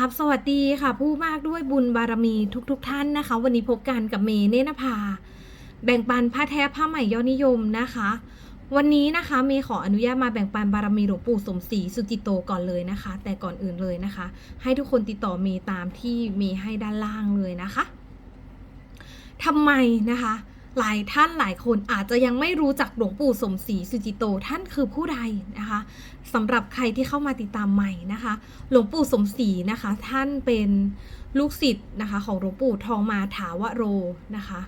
ครับสวัสดีค่ะ ผู้มากด้วยบุญบารมีทุกๆทท่านนะคะ วันนี้พบกันกับเมเนนภา แบ่งปันผ้าแท้ผ้าใหม่ยอดนิยมนะคะ วันนี้นะคะเมขออนุญาตมาแบ่งปันบารมีหลวงปู่สมศรีสุจิตโตก่อนเลยนะคะ แต่ก่อนอื่นเลยนะคะ ให้ทุกคนติดต่อเมตามที่เมให้ด้านล่างเลยนะคะทำไมนะคะ หลายท่านหลายคนอาจจะยังไม่รู้จักหลวงปู่สมศรีสุจิโตท่านคือผู้ใดนะคะสำหรับใครที่เข้ามาติดตามใหม่นะคะ หลวงปู่สมศรีนะคะ ท่านเป็นลูกศิษย์นะคะของหลวงปู่ทองมาถาวโรนะคะ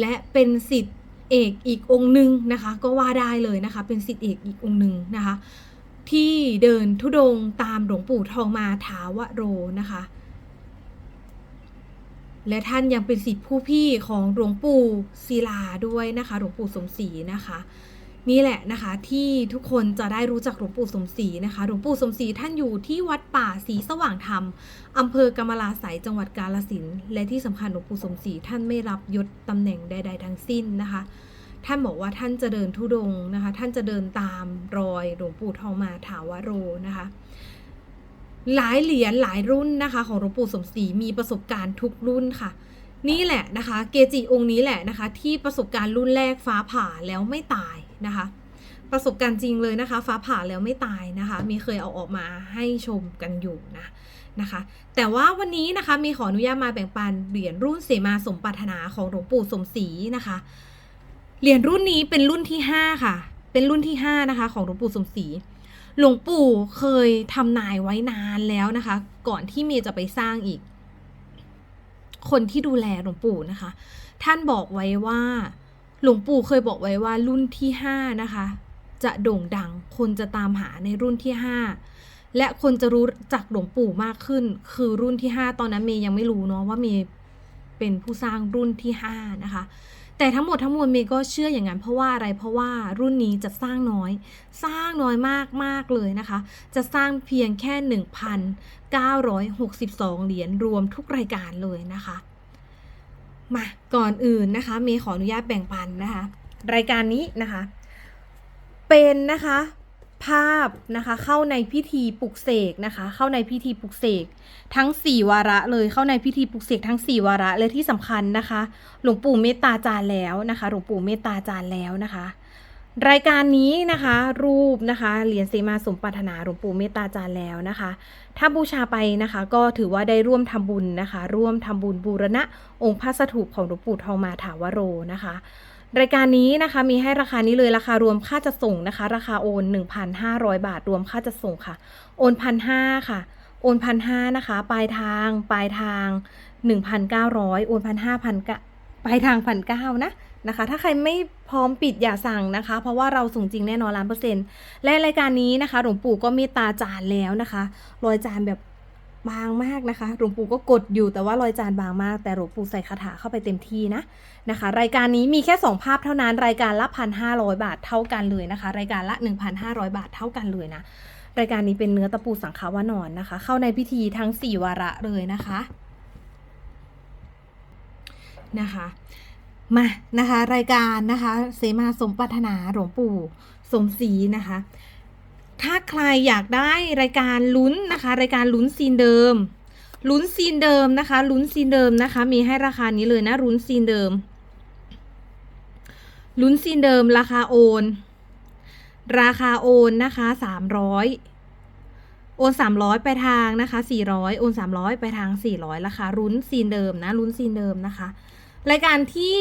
และเป็นศิษย์เอกอีกองค์หนึ่งนะคะ ก็ว่าได้เลยนะคะ เป็นศิษย์เอกอีกองค์หนึ่งนะคะ ที่เดินทุดงตามหลวงปู่ทองมาถาวโรนะคะ และท่านยังเป็นศิษย์ผู้พี่ของหลวงปู่ศิลาด้วยนะคะ หลวงปู่สมศรีนะคะ นี่แหละนะคะที่ทุกคนจะได้รู้จักหลวงปู่สมศรีนะคะ หลวงปู่สมศรีท่านอยู่ที่วัดป่าศรีสว่างธรรมอำเภอกำมะลาไสยจังหวัดกาฬสินและที่สำคัญหลวงปู่สมศรีท่านไม่รับยศตำแหน่งใด ๆ ทั้งสิ้นนะคะท่านบอกว่าท่านจะเดินทุดงค์นะคะ ท่านจะเดินตามรอยหลวงปู่ทองมาถาวโรนะคะ หลายเหรียญหลายรุ่นนะคะของหลวงปู่สมศรีมีประสบการณ์ทุกรุ่นค่ะ นี่แหละนะคะ เกจิองค์นี้แหละนะคะ ที่ประสบการณ์รุ่นแรกฟ้าผ่าแล้วไม่ตายนะคะ ประสบการณ์จริงเลยนะคะ ฟ้าผ่าแล้วไม่ตายนะคะ มีเคยเอาออกมาให้ชมกันอยู่นะนะคะ แต่ว่าวันนี้นะคะมีขออนุญาตมาแบ่งปันเหรียญรุ่นเสมาสมปรารถนาของหลวงปู่สมศรีนะคะเหรียญรุ่นนี้เป็นรุ่นที่ห้าค่ะ เป็นรุ่นที่ห้านะคะ ของหลวงปู่สมศรี หลวงปู่เคยทำนายไว้นานแล้วนะคะ ก่อนที่เมย์จะไปสร้างอีก คนที่ดูแลหลวงปู่นะคะ ท่านบอกไว้ว่า หลวงปู่เคยบอกไว้ว่ารุ่นที่ห้านะคะ จะโด่งดัง คนจะตามหาในรุ่นที่ห้าและคนจะรู้จักหลวงปู่มากขึ้น คือรุ่นที่ห้าตอนนั้นเมย์ยังไม่รู้เนาะว่าเมย์เป็นผู้สร้างรุ่นที่ห้านะคะ แต่ทั้งหมดทั้งมวลเมย์ก็เชื่ออย่างนั้นเพราะว่าอะไรเพราะว่ารุ่นนี้จะสร้างน้อย สร้างน้อยมากมากเลยนะคะ จะสร้างเพียงแค่ 1,962 เหรียญรวมทุกรายการเลยนะคะ มาก่อนอื่นนะคะ เมย์ขออนุญาตแบ่งปันนะคะ รายการนี้นะคะ เป็นนะคะ ภาพนะคะ เข้าในพิธีปลุกเสกนะคะ เข้าในพิธีปลุกเสกทั้ง 4 วาระเลยเข้าในพิธีปลุกเสกทั้ง 4 วาระและที่สำคัญนะคะ หลวงปู่เมตตาจารย์แล้วนะคะหลวงปู่เมตตาจารย์แล้วนะคะ รายการนี้นะคะ รูปนะคะเหรียญเสมาสมปรารถนาหลวงปู่เมตตาจารย์แล้วนะคะ ถ้าบูชาไปนะคะ ก็ถือว่าได้ร่วมทำบุญนะคะ ร่วมทำบุญบูรณะองค์พระสถูปของหลวงปู่ทองมาถาวโรนะคะ รายการนี้นะคะมีให้ราคานี้เลยราคารวมค่าจะส่งนะคะ ราคาโอน 1,500 บาท รวมค่าจะส่งค่ะ โอนพันห้าค่ะ โอนพันห้านะคะ ปลายทางปลายทาง 1,900 โอนพันห้าพันปลายทางพันเก้านะนะคะ ถ้าใครไม่พร้อมปิดอย่าสั่งนะคะ เพราะว่าเราส่งจริงแน่นอนล้านเปอร์เซ็นต์และรายการนี้นะคะหลวงปู่ก็มตตาจานแล้วนะคะรอยจานแบบ บางมากนะคะ หลวงปู่ก็กดอยู่แต่ว่ารอยจานบางมาก แต่หลวงปู่ใส่คาถาเข้าไปเต็มที่นะนะคะ รายการนี้มีแค่ 2 ภาพเท่านั้น รายการละพันห้าร้อยบาทเท่ากันเลยนะคะ รายการละ 1,500 บาทเท่ากันเลยนะ รายการนี้เป็นเนื้อตะปูสังขาวานอนนะคะ เข้าในพิธีทั้ง 4 วาระเลยนะคะนะคะมานะคะ รายการนะคะ เสมาสมปรารถนาหลวงปู่สมศรีนะคะ ถ้าใครอยากได้รายการลุ้นนะคะ รายการลุ้นซีนเดิม ลุ้นซีนเดิมนะคะลุ้นซีนเดิมนะคะ มีให้ราคานี้เลยนะลุ้นซีนเดิม ลุ้นซีนเดิมราคาโอน ราคาโอนนะคะสามร้อยโอนสามร้อยไปทางนะคะสี่ร้อยโอนสามร้อยไปทางสี่ร้อยราคาลุ้นซีนเดิมนะลุ้นซีนเดิมนะคะ รายการที่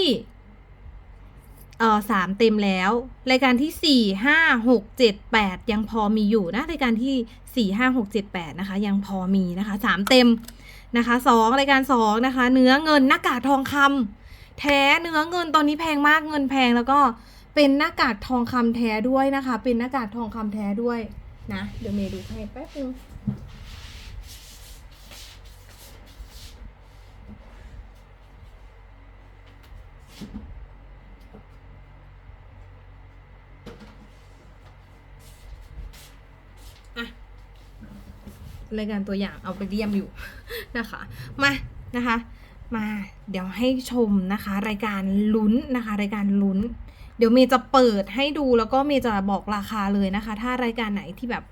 เออสามเต็มแล้ว รายการที่สี่ห้าหกเจ็ดแปดยังพอมีอยู่นะรายการที่สี่ห้าหกเจ็ดแปดนะคะยังพอมีนะคะสามเต็มนะคะสองรายการสองนะคะ เนื้อเงินหน้ากากทองคำแท้เนื้อเงินตอนนี้แพงมากเงินแพงแล้วก็เป็นหน้ากากทองคำแท้ด้วยนะคะ เป็นหน้ากากทองคำแท้ด้วยนะเดี๋ยวเมย์ดูให้แป๊บนึง รายการตัวอย่างเอาไปเรียมอยู่นะคะมานะคะมาเดี๋ยวให้ชมนะคะ รายการลุ้นนะคะ รายการลุ้น เดี๋ยวเมย์จะเปิดให้ดูแล้วก็เมย์จะบอกราคาเลยนะคะ ถ้ารายการไหนที่แบบ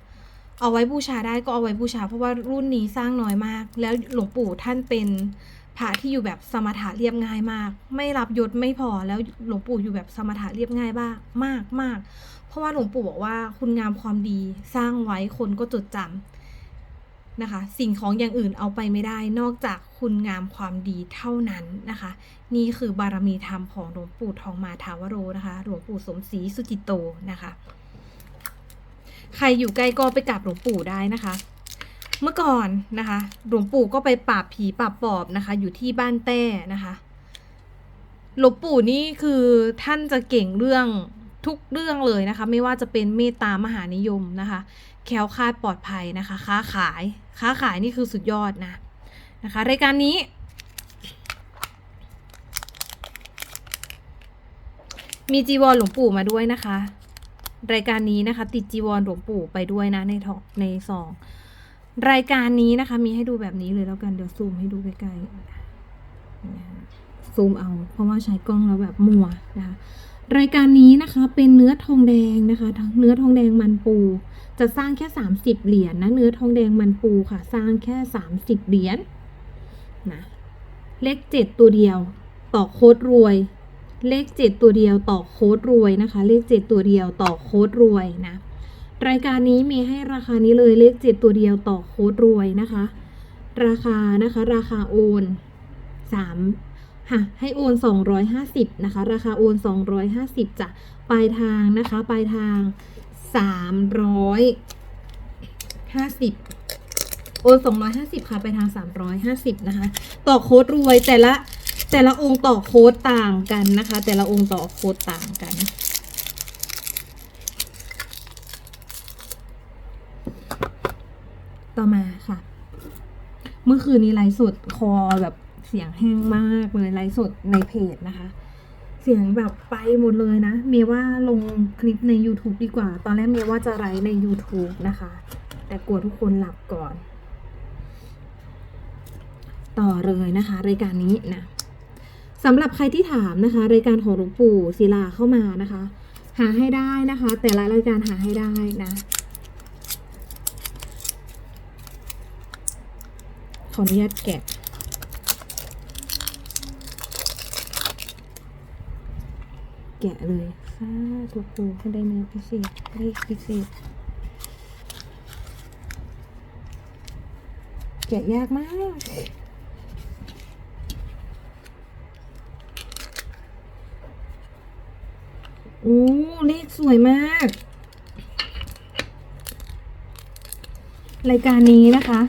เอาไว้บูชาได้ก็เอาไว้บูชา เพราะว่ารุ่นนี้สร้างน้อยมาก แล้วหลวงปู่ท่านเป็นพระที่อยู่แบบสมถะเรียบง่ายมาก ไม่รับยศไม่พอแล้วหลวงปู่อยู่แบบสมถะเรียบง่ายบ้างมากมากเพราะว่าหลวงปู่บอกว่าคุณงามความดีสร้างไว้คนก็จดจำ นะคะ สิ่งของอย่างอื่นเอาไปไม่ได้นอกจากคุณงามความดีเท่านั้นนะคะ นี่คือบารมีธรรมของหลวงปู่ทองมาทาวโรนะคะหลวงปู่สมศรีสุจิตโตนะคะ ใครอยู่ใกล้ก็ไปกราบหลวงปู่ได้นะคะ เมื่อก่อนนะคะหลวงปู่ก็ไปปราบผีปราบปอบนะคะ อยู่ที่บ้านแต้นะคะหลวงปู่นี่คือท่านจะเก่งเรื่อง ทุกเรื่องเลยนะคะ ไม่ว่าจะเป็นเมตตามหานิยมนะคะ แคล้วคลาดปลอดภัยนะคะ ค้าขายค้าขายนี่คือสุดยอดนะนะคะ รายการนี้ มีจีวรหลวงปู่มาด้วยนะคะ รายการนี้นะคะ ติดจีวรหลวงปู่ไปด้วยนะในทองในซองรายการนี้นะคะ มีให้ดูแบบนี้เลยแล้วกันเดี๋ยวซูมให้ดูใกล้ๆซูมเอา เพราะว่าใช้กล้องแล้วแบบมัวนะคะ รายการนี้นะคะเป็นเนื้อทองแดงนะคะเนื้อทองแดงมันปู จะสร้างแค่ 30 เหรียญนะเนื้อทองแดงมันปูค่ะ สร้างแค่ 30 เหรียญนะเลขเจ็ดตัวเดียว ต่อโค้ดรวย เลขเจ็ดตัวเดียวต่อโค้ดรวยนะคะ เลขเจ็ดตัวเดียวต่อโค้ดรวยนะรายการนี้มีให้ราคานี้เลยเลขเจ็ดตัวเดียวต่อโค้ดรวยนะคะ ราคานะคะราคาโอนสาม ค่ะให้โอน 250นะคะ ราคาโอน 250จ้ะปลายทางนะคะปลายทาง 350 โอน 250 ค่ะ ไปทาง 350 นะคะ ต่อโค้ดรวยแต่ละแต่ละองค์ต่อโค้ดต่างกันนะคะ แต่ละองค์ต่อโค้ดต่างกันต่อมาค่ะ เมื่อคืนนี้ไลฟ์สดคอแบบ สียงแห้งมากเลยไลฟ์สดในเพจนะคะ เสียงแบบไปหมดเลยนะ เมยว่าลงคลิปใน YouTube ดีกว่า ตอนแรกเมยว่าจะไลฟ์ใน YouTube นะคะ แต่กลัวทุกคนหลับก่อน ต่อเลยนะคะ รายการนี้นะสำหรับใครที่ถามนะคะ รายการของหลวงปู่ศิลาเข้ามานะคะ หาให้ได้นะคะ แต่ละรายการหาให้ได้นะขออนุญาตแกะ แกะเลยสาธุปูให้ได้เนื้อพิเศษเลขพิเศษ แกะยากมาก โอ้ เลขสวยมาก รายการนี้นะคะ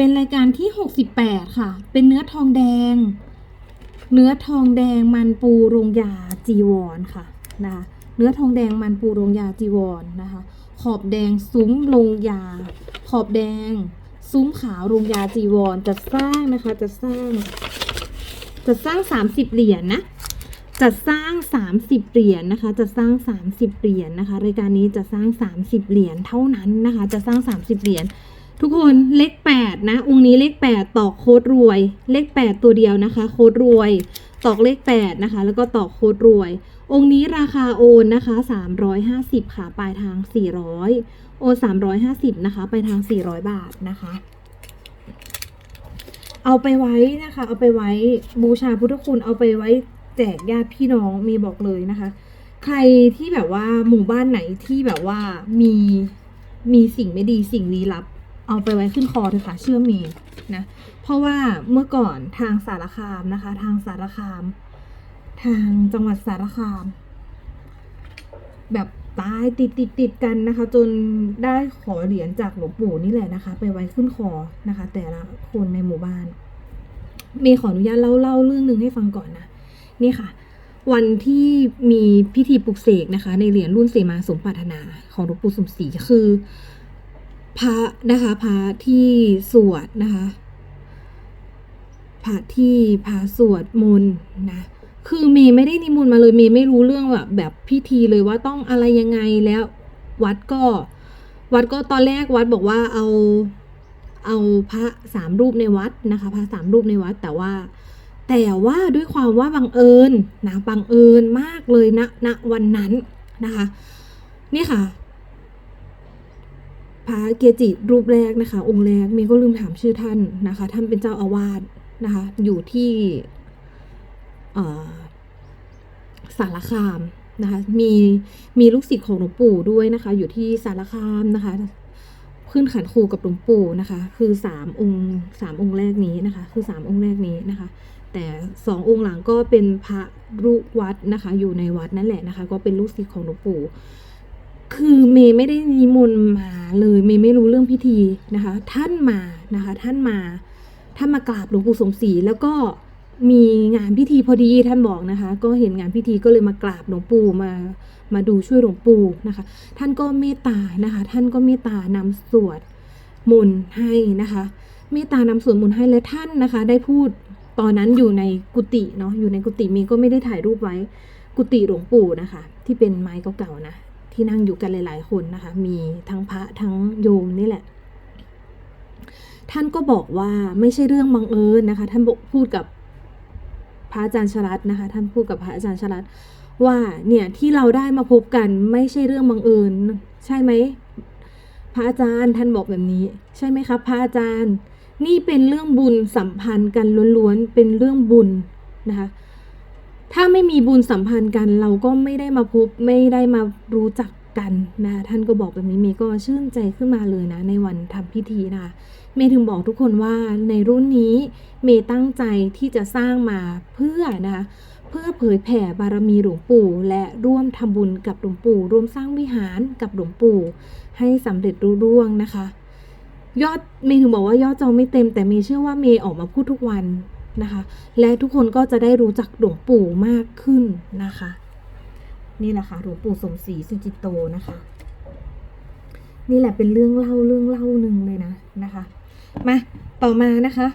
เป็นรายการที่ 68 ค่ะ เป็นเนื้อทองแดง เนื้อทองแดงมันปูโรงยาจีวรค่ะนะคะเนื้อทองแดงมันปูโรงยาจีวรนนะคะ ขอบแดงซุ้มโรงยา ขอบแดง ซุ้มขาวโรงยาจีวรจะสร้างนะคะจะสร้าง จะสร้าง 30 เหรียญนะจะสร้าง 30 เหรียญนะคะ จะสร้าง 30 เหรียญนะคะ รายการนี้จะสร้าง 30 เหรียญเท่านั้นนะคะ จะสร้าง 30 เหรียญ ทุกคนเลขแปดนะ องค์นี้เลขแปดตอกโค้ดรวย เลขแปดตัวเดียวนะคะ โค้ดรวย ตอกเลขแปดนะคะ แล้วก็ตอกโค้ดรวย องค์นี้ราคาโอนนะคะสามร้อยห้าสิบค่ะ ปลายทางสี่ร้อยโอนสามร้อยห้าสิบนะคะไปทางสี่ร้อยบาทนะคะ เอาไปไว้นะคะ เอาไปไว้บูชาพุทธคุณเอาไปไว้แจกญาติพี่น้องมีบอกเลยนะคะ ใครที่แบบว่าหมู่บ้านไหนที่แบบว่ามีมีสิ่งไม่ดีสิ่งลี้ลับ เอาไปไว้ขึ้นคอเถอะค่ะเชื่อเมย์นะเพราะว่าเมื่อก่อนทางสารคามนะคะ ทางสารคาม ทางจังหวัดสารคาม แบบตายติดติดติดกันนะคะ จนได้ขอเหรียญจากหลวงปู่นี่แหละนะคะ ไปไว้ขึ้นคอนะคะ แต่ละคนในหมู่บ้าน เมย์ขออนุญาตเล่าเล่าเรื่องหนึ่งให้ฟังก่อนนะนี่ค่ะวันที่มีพิธีปลุกเสกนะคะ ในเหรียญรุ่นเสมาสมปรารถนาของหลวงปู่สมศรีคือ พระนะคะพระที่สวดนะคะพระที่พระสวดมนต์นะคือเมย์ไม่ได้นิมนต์มาเลยเมย์ไม่รู้เรื่องแบบแบบพิธีเลยว่าต้องอะไรยังไงแล้ววัดก็ วัดก็ตอนแรกวัดบอกว่าเอาเอาพระสามรูปในวัดนะคะพระสามรูปในวัดแต่ว่า แต่ว่าด้วยความว่าบังเอิญนะบังเอิญมากเลยณณวันนั้นนะคะ นี่ค่ะ พระเกจิรูปแรกนะคะ องค์แรกเมย์ก็ลืมถามชื่อท่านนะคะ ท่านเป็นเจ้าอาวาสนะคะ อยู่ที่สารคามนะคะ มีมีลูกศิษย์ของหลวงปู่ด้วยนะคะ อยู่ที่สารคามนะคะขึ้นขันครูกับหลวงปู่นะคะ คือสามองค์สามองค์แรกนี้นะคะ คือสามองค์แรกนี้นะคะ แต่สององค์หลังก็เป็นพระลูกวัดนะคะ อยู่ในวัดนั่นแหละนะคะ ก็เป็นลูกศิษย์ของหลวงปู่ คือเมย์ไม่ได้นิมนต์มาเลยเมย์ไม่รู้เรื่องพิธีนะคะ ท่านมานะคะ ท่านมาท่านมากราบหลวงปู่สมศรีแล้วก็มีงานพิธีพอดีท่านบอกนะคะ ก็เห็นงานพิธีก็เลยมากราบหลวงปู่มามาดูช่วยหลวงปู่นะคะ ท่านก็เมตตานะคะ ท่านก็เมตตานำสวดมนต์ให้นะคะเมตตานำสวดมนต์ให้และท่านนะคะ ได้พูดตอนนั้นอยู่ในกุฏิเนาะอยู่ในกุฏิมีก็ไม่ได้ถ่ายรูปไว้กุฏิหลวงปู่นะคะ ที่เป็นไม้เก่าๆนะ ที่นั่งอยู่กันหลาย ๆ คนนะคะ มีทั้งพระทั้งโยมนี่แหละ ท่านก็บอกว่าไม่ใช่เรื่องบังเอิญนะคะ ท่านบอกพูดกับพระอาจารย์ชลัดนะคะ ท่านพูดกับพระอาจารย์ชลัดว่าเนี่ยที่เราได้มาพบกันไม่ใช่เรื่องบังเอิญใช่ไหมพระอาจารย์ท่านบอกแบบนี้ ใช่ไหมครับพระอาจารย์ นี่เป็นเรื่องบุญสัมพันธ์กันล้วนๆเป็นเรื่องบุญนะคะ ถ้าไม่มีบุญสัมพันธ์กัน เราก็ไม่ได้มาพบไม่ได้มารู้จักกันนะท่านก็บอกแบบนี้เมย์ก็ชื่นใจขึ้นมาเลยนะ ในวันทำพิธีนะคะเมย์ถึงบอกทุกคนว่าในรุ่นนี้เมย์ตั้งใจที่จะสร้างมาเพื่อนะคะเพื่อเผยแผ่บารมีหลวงปู่ และร่วมทำบุญกับหลวงปู่ ร่วมสร้างวิหารกับหลวงปู่ ให้สำเร็จรุ่ร่วงนะคะ ยอดเมย์ถึงบอกว่ายอดจองไม่เต็มแต่เมย์เชื่อว่าเมย์ออกมาพูดทุกวัน นะคะ และทุกคนก็จะได้รู้จักหลวงปู่มากขึ้นนะคะ นี่แหละค่ะหลวงปู่สมศรีสุจิตโตนะคะ นี่แหละเป็นเรื่องเล่าเรื่องเล่าหนึ่งเลยนะนะคะมาต่อมานะคะ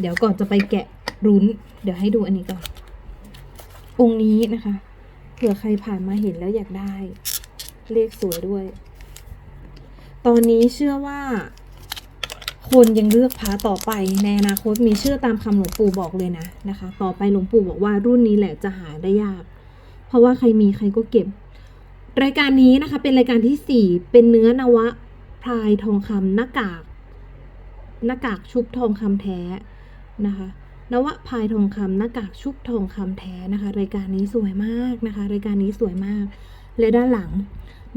เดี๋ยวก่อนจะไปแกะรุ้น เดี๋ยวให้ดูอันนี้ก่อน องค์นี้นะคะเผื่อใครผ่านมาเห็นแล้วอยากได้ เลขสวยด้วย ตอนนี้เชื่อว่า คนยังเลือกพระต่อไปในอนาคตมีเชื่อตามคำหลวงปู่บอกเลยนะนะคะ ต่อไปหลวงปู่บอกว่ารุ่นนี้แหละจะหาได้ยาก เพราะว่าใครมีใครก็เก็บ รายการนี้นะคะเป็นรายการที่สี่เป็นเนื้อนวะพลายทองคำหน้ากาก หน้ากากชุบทองคำแท้นะคะนวะพายทองคำหน้ากากชุบทองคำแท้นะคะ รายการนี้สวยมากนะคะ รายการนี้สวยมากและด้านหลัง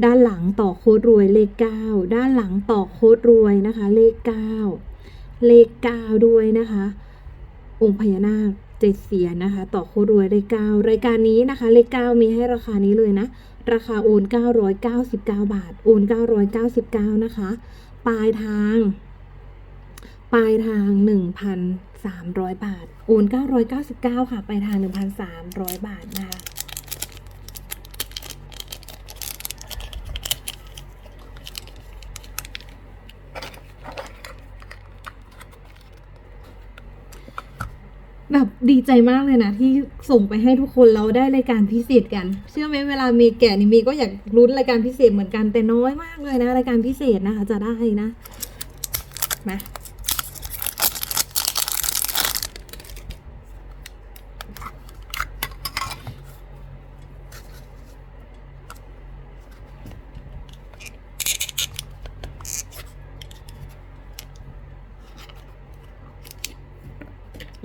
ด้านหลังต่อโค้ดรวยเลขเก้าด้านหลังต่อโค้ดรวยนะคะ เลขเก้าเลขเก้าด้วยนะคะ องค์พญานาคเจ็ดเสียนนะคะ ต่อโค้ดรวยเลขเก้ารายการนี้นะคะ เลขเก้ามีให้ราคานี้เลยนะ ราคาโอน 999 บาท โอน 999 นะคะ ปลายทาง ปลายทาง 1,300 บาท โอน 999 ค่ะ ปลายทาง 1,300 บาทนะคะ แบบดีใจมากเลยนะ ที่ส่งไปให้ทุกคนเราได้รายการพิเศษกัน เชื่อไหมเวลาเมย์แกะนี่เมย์ก็อยากลุ้นรายการพิเศษเหมือนกันแต่น้อยมากเลยนะรายการพิเศษนะคะ จะได้นะมา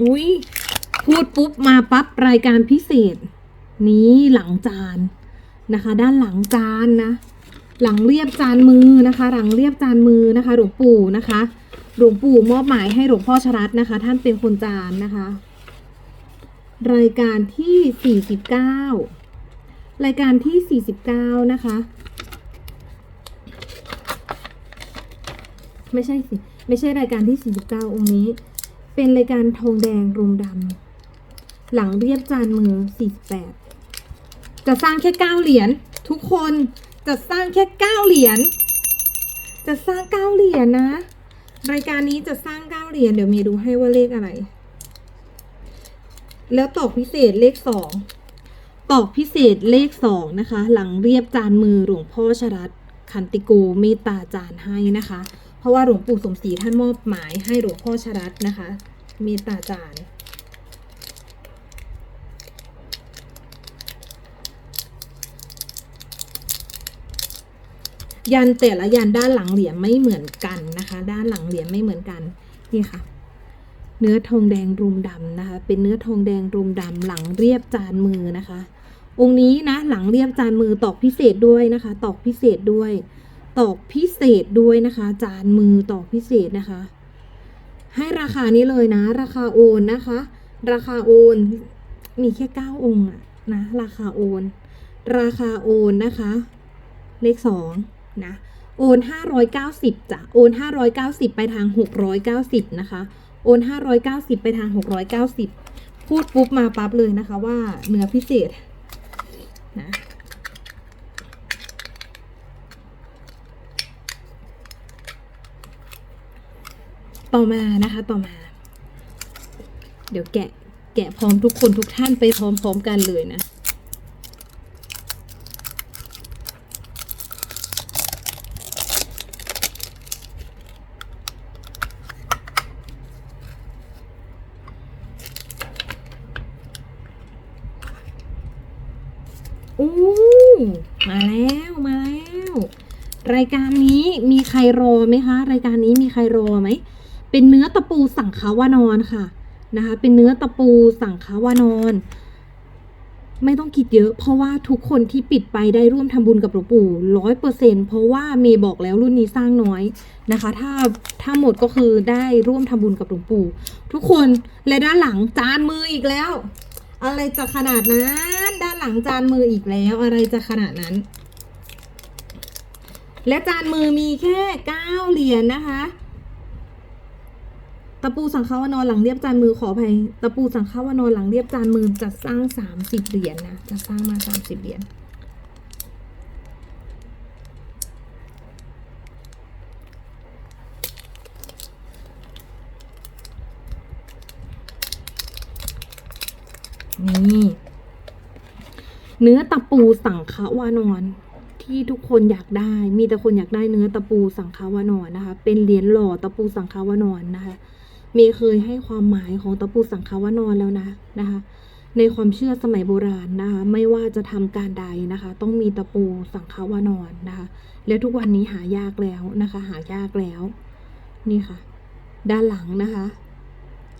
อุ้ย พูดปุ๊บมาปั๊บรายการพิเศษ นี้หลังจานนะคะ ด้านหลังจานนะ หลังเรียบจานมือนะคะ หลังเรียบจานมือนะคะ หลวงปู่นะคะ หลวงปู่มอบหมายให้หลวงพ่อชรัตน์นะคะ ท่านเป็นคนจานนะคะ รายการที่ 49 รายการที่ 49 นะคะ ไม่ใช่สิ ไม่ใช่รายการที่ 49 องค์นี้ เป็นรายการทองแดงรวมดำ หลังเรียบจานมือ 48 จะสร้างแค่ 9 เหรียญทุกคนจะสร้างแค่ 9 เหรียญจะสร้าง 9 เหรียญนะ รายการนี้จะสร้าง 9 เหรียญเดี๋ยวมีดูให้ว่าเลขอะไร แล้วตอกพิเศษเลข 2 ตอกพิเศษเลข 2 นะคะ หลังเรียบจานมือหลวงพ่อชรัตคันติโกเมตตาจานให้นะคะ เพราะว่าหลวงปู่สมศรีท่านมอบหมายให้หลวงพ่อชรัตนะคะ เมตตาจาร ยันแต่ละยันด้านหลังเหรียญไม่เหมือนกันนะคะ ด้านหลังเหรียญไม่เหมือนกันนี่ค่ะ เนื้อทองแดงรุมดำนะคะ เป็นเนื้อทองแดงรุมดำหลังเรียบจานมือนะคะ องค์นี้นะหลังเรียบจานมือตอกพิเศษด้วยนะคะ ตอกพิเศษด้วย ตอกพิเศษด้วยนะคะ จานมือตอกพิเศษนะคะ ให้ราคานี้เลยนะ ราคาโอนนะคะ ราคาโอนมีแค่เก้าองค์อะนะ ราคาโอน ราคาโอนนะคะ เลขสอง นะโอนห้าร้อยเก้าสิบจ้ะโอนห้าร้อยเก้าสิบไปทางหกร้อยเก้าสิบนะคะ โอนห้าร้อยเก้าสิบไปทางหกร้อยเก้าสิบพูดปุ๊บมาปั๊บเลยนะคะว่าเนื้อพิเศษนะต่อมานะคะต่อมา เดี๋ยวแกะแกะพร้อมทุกคนทุกท่านไปพร้อมๆกันเลยนะ อู้มาแล้วมาแล้ว รายการนี้มีใครรอไหมคะ รายการนี้มีใครรอไหมเป็นเนื้อตะปูสังขาวานอนค่ะนะคะ เป็นเนื้อตะปูสังขาวานอนไม่ต้องคิดเยอะ เพราะว่าทุกคนที่ปิดไปได้ร่วมทำบุญกับหลวงปู่ร้อยเปอร์เซ็นเพราะว่าเมย์บอกแล้วรุ่นนี้สร้างน้อยนะคะ ถ้าถ้าหมดก็คือได้ร่วมทำบุญกับหลวงปู่ทุกคนและด้านหลังจานมืออีกแล้ว อะไรจะขนาดนั้น ด้านหลังจานมืออีกแล้ว อะไรจะขนาดนั้น และจานมือมีแค่เก้าเหรียญนะคะ ตะปูสังฆาวานอนหลังเรียบจานมือขออภัยตะปูสังฆาวานอนหลังเรียบจานมือจะสร้างสามสิบเหรียญนะจะสร้างมาสามสิบเหรียญนี่ เนื้อตะปูสังฆวานอนที่ทุกคนอยากได้ มีแต่คนอยากได้เนื้อตะปูสังฆวานอนนะคะ เป็นเหรียญหล่อตะปูสังฆวานอนนะคะเมย์เคยให้ความหมายของตะปูสังฆวานอนแล้วนะนะคะ ในความเชื่อสมัยโบราณนะคะ ไม่ว่าจะทำการใดนะคะ ต้องมีตะปูสังฆวานอนนะคะ แล้วทุกวันนี้หายากแล้วนะคะ หายากแล้ว นี่ค่ะ ด้านหลังนะคะ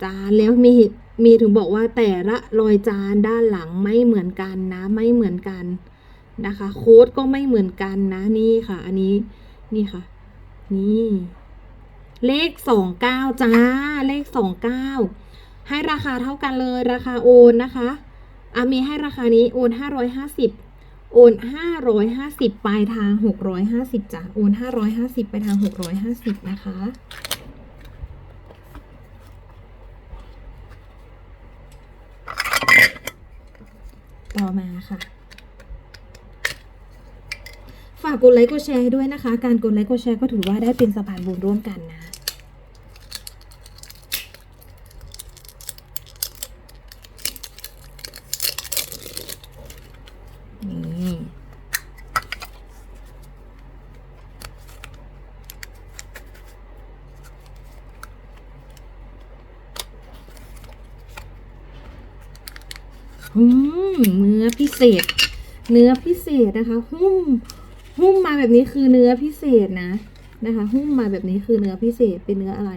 จานแล้วมี มีถึงบอกว่าแต่ละรอยจานด้านหลังไม่เหมือนกันนะ ไม่เหมือนกันนะคะ โค้ดก็ไม่เหมือนกันนะนี่ค่ะ อันนี้นี่ค่ะ นี่ เลขสองเก้าจ้า เลขสองเก้าให้ราคาเท่ากันเลย ราคาโอนนะคะอามีให้ราคานี้โอนห้าร้อยห้าสิบโอนห้าร้อยห้าสิบปลายทางหกร้อยห้าสิบจ้ะโอนห้าร้อยห้าสิบไปทางหกร้อยห้าสิบนะคะ ต่อมาค่ะ ฝากกดไลค์กดแชร์ให้ด้วยนะคะ การกดไลค์กดแชร์ก็ถือว่าได้เป็นสะพานบุญร่วมกันนะ นี่ อืมเนื้อพิเศษ เนื้อพิเศษนะคะ หุ้ม หุ้มมาแบบนี้คือเนื้อพิเศษนะนะคะ หุ้มมาแบบนี้คือเนื้อพิเศษเป็นเนื้ออะไร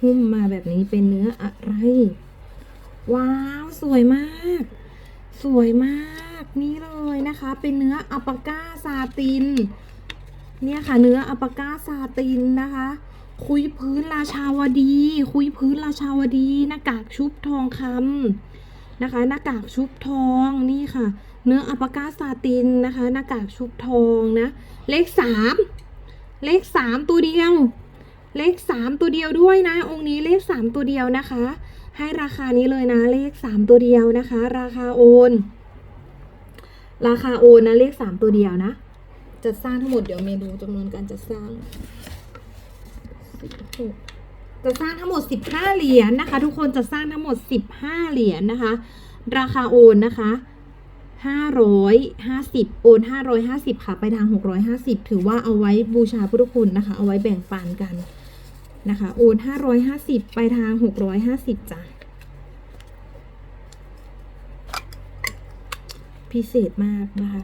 หุ้มมาแบบนี้เป็นเนื้ออะไร ว้าว สวยมาก สวยมากนี่เลยนะคะ เป็นเนื้ออัปก้าซาติน เนี่ยค่ะ เนื้ออัปก้าซาตินนะคะ คุยพื้นราชาวดี คุยพื้นราชาวดี หน้ากากชุบทองคำนะคะ หน้ากากชุบทองนี่ค่ะ เนื้ออัปก้าซาตินนะคะ หน้ากากชุบทองนะ เลขสามเลขสามตัวเดียว เลขสามตัวเดียวด้วยนะ องค์นี้เลขสามตัวเดียวนะคะ ให้ราคานี้เลยนะเลขสามตัวเดียวนะคะ ราคาโอน ราคาโอนนะเลขสามตัวเดียวนะจัดสร้างทั้งหมดเดี๋ยวเมนูจำนวนการจัดสร้างจะสร้างทั้งหมดสิบห้าเหรียญนะคะ ทุกคนจะสร้างทั้งหมดสิบห้าเหรียญนะคะ ราคาโอนนะคะ550 โอน 550 ค่ะ ไปทาง 650 ถือว่าเอาไว้บูชาพุทธคุณนะคะ เอาไว้แบ่งปันกัน นะคะ โอน550 ไปทาง 650จ้ะพิเศษมากนะคะ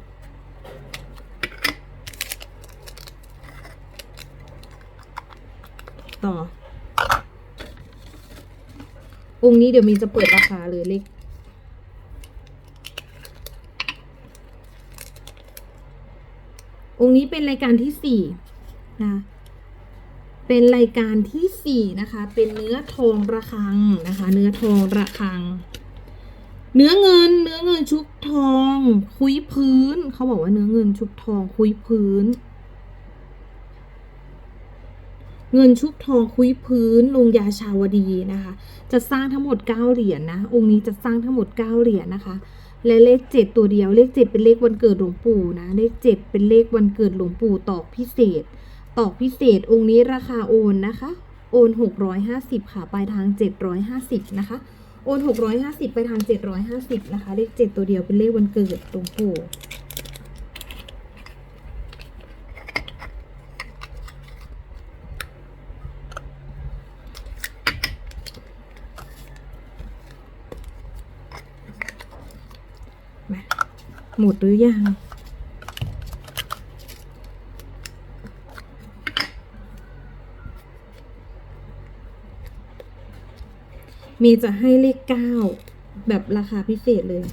ต่อ องค์นี้เดี๋ยวมีจะเปิดราคาเลยเล็กองค์นี้เป็นรายการที่สี่นะ เป็นรายการที่สี่นะคะ เป็นเนื้อทองระฆังนะคะ เนื้อทองระฆัง เนื้อเงิน เนื้อเงินชุบทอง คุยพื้น เขาบอกว่าเนื้อเงินชุบทองคุยพื้น เงินชุบทองคุยพื้นลงยาชาวดีนะคะ จะสร้างทั้งหมด 9 เหรียญนนะ องค์นี้จะสร้างทั้งหมด 9 เหรียญนะคะ และเลข 7 ตัวเดียว เลข 7 เป็นเลขวันเกิดหลวงปู่นะ เลข 7 เป็นเลขวันเกิดหลวงปู่ตอกพิเศษ ตอกพิเศษองค์นี้ราคาโอนนะคะ โอน 650 ค่ะ ปลายทาง 750 นะคะ โอน 650 ไปทาง 750 นะคะ เลข 7 ตัวเดียวเป็นเลขวันเกิดหลวงปู่มาหมดหรือยัง มย์จะให้เลขเก้าแบบราคาพิเศษเลย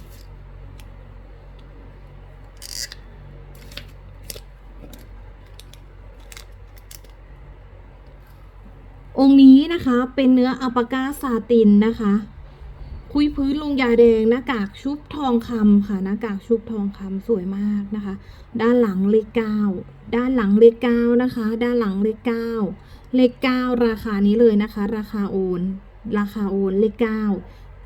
องค์นี้นะคะเป็นเนื้ออัลปาก้าซาตินนะคะ คุยพื้นลงยาแดงหน้ากากชุบทองคำค่ะ หน้ากากชุบทองคำสวยมากนะคะ ด้านหลังเลขเก้าด้านหลังเลขเก้านะคะ ด้านหลังเลขเก้าเลขเก้าราคานี้เลยนะคะ ราคาโอน ราคาโอนเลขเก้า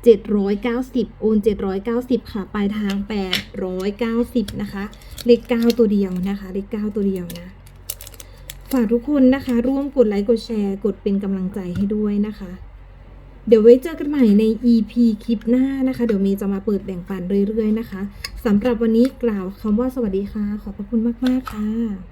เจ็ดร้อยเก้าสิบโอนเจ็ดร้อยเก้าสิบค่ะ ปลายทางแปดร้อยเก้าสิบนะคะ เลขเก้าตัวเดียวนะคะ เลขเก้าตัวเดียวนะ ฝากทุกคนนะคะ ร่วมกดไลค์ กดแชร์ กดเป็นกำลังใจให้ด้วยนะคะ เดี๋ยวไว้เจอกันใหม่ใน EP คลิปหน้านะคะ เดี๋ยวเมีจะมาเปิดแบ่งปันเรื่อยๆนะคะสำหรับวันนี้กล่าวคำว่าสวัสดีค่ะ ขอบพระคุณมากๆค่ะ